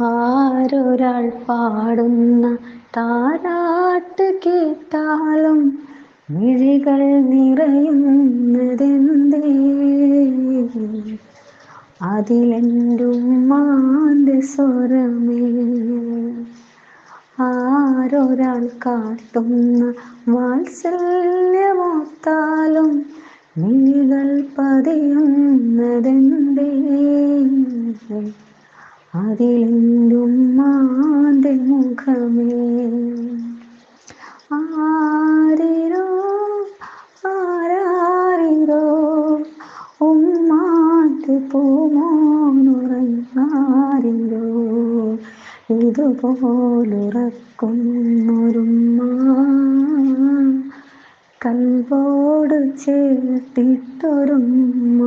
ആരൊരാൾ പാടുന്ന താരാട്ട് കേട്ടാലും മിഴികൾ നിറയുന്നതെന്തേ? അതിലെന്റുമ്മാന്റെ സ്വരമേ. ആരൊരാൾ കാട്ടുന്ന വാത്സല്യമോത്താലും മിഴികൾ പതിയുന്നതെന്തേ? അതിലെന്റുമ്മാന്റെ മുഖമേ. ആരിരോ ആരാരിരോ ഉമ്മാന്റെ പൂമോനുറങ്ങാരിരോ ഇതുപോലുറക്കുന്നൊരുമ്മ. കൽവോട് ചേർത്തിട്ടൊരുമ്മ.